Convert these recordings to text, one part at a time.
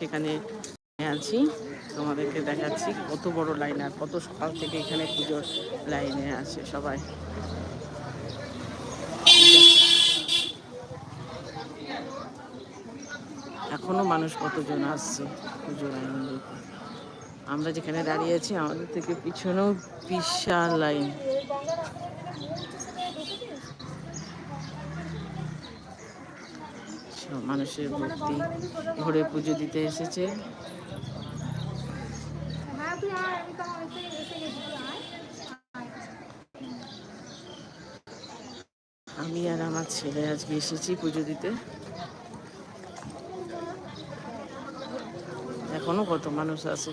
সেখানে আছি। তোমাদেরকে দেখাচ্ছি কত বড় লাইন আর কত সকাল থেকে এখানে পুজোর লাইনে আছে সবাই। এখনও মানুষ কতজন আসছে পুজো লাইন দিতে আমরা যেখানে দাঁড়িয়ে আছি, আমাদের থেকে পিছনেও বিশাল লাইন মানুষের ভর্তি ঘরে পুজো দিতে এসেছে। আমি আর আমার ছেলে আজকে এসেছি পুজো দিতে। এখনও কত মানুষ আছে?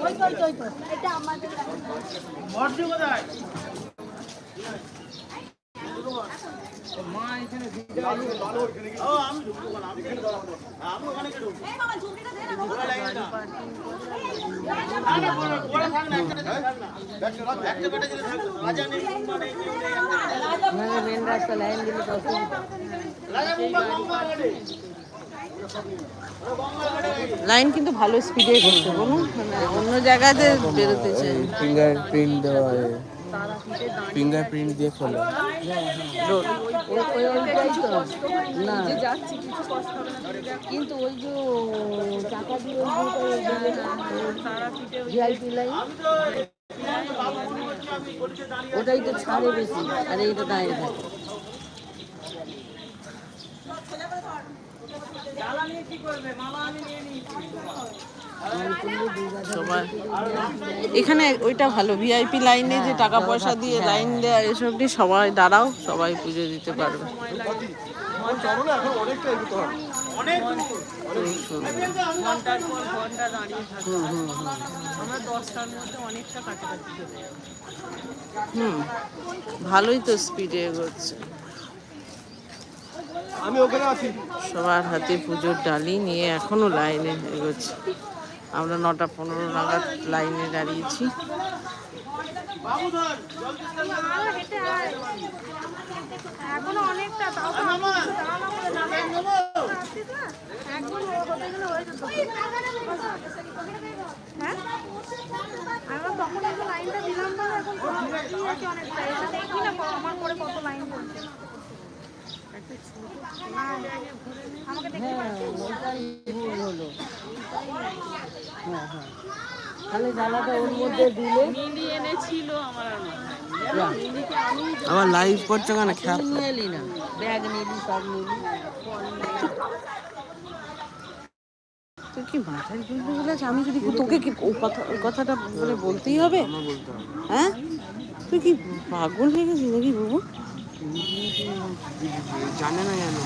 ওই তো ওই তো ওই তো এটা আমাদের মেন রাস্তা লাইন দিলে লাইন কিন্তু ভালো স্পিডে করছে, বলুন। মানে অন্য জায়গাতে বেরোতে চাই। ফিঙ্গারপ্রিন্ট দেওয়া ফিঙ্গারপ্রিন্ট দিয়ে খোলা। না। কিন্তু ওই যে টাকা দিয়ে ভিআইপি লাইন ওটাই তো ছাড়ে বেশি আর এইটা দাঁড়িয়ে থাকে। সবাই। এখানে ওইটা ভালো ভিআইপি লাইনে যে টাকা পয়সা দিয়ে লাইন দেওয়া এসব দিয়ে সবাই দাঁড়াও সবাই পুজো দিতে পারবে। হয়। হুম ভালোই তো স্পিডে এগোচ্ছে। আমি ওখানে আছি। সবার হাতে পুজোর ডালি নিয়ে এখনও লাইনে এগোচ্ছে। আমরা নটা পনেরো নাগাদ লাইনে দাঁড়িয়েছি। না হয়ে তখন লাইনটা দিলাম বলে এখন অনেকটা। দেখি না হ্যাঁ হ্যাঁ। তাহলে জ্বালাটা ওর মধ্যে দিলে? মিলি এনেছিল আমার আমার লাইভ করছ কেন? খেয়াল নিয়ে এলি না। ব্যাগ নিলি সব নিলি। তুই কি বলেছ? আমি যদি তোকে কি ও কথা কথাটা মানে বলতেই হবে? হবে। হ্যাঁ? তুই কি পাগল হয়ে গেছিস নাকি বাবু? জানে না জানো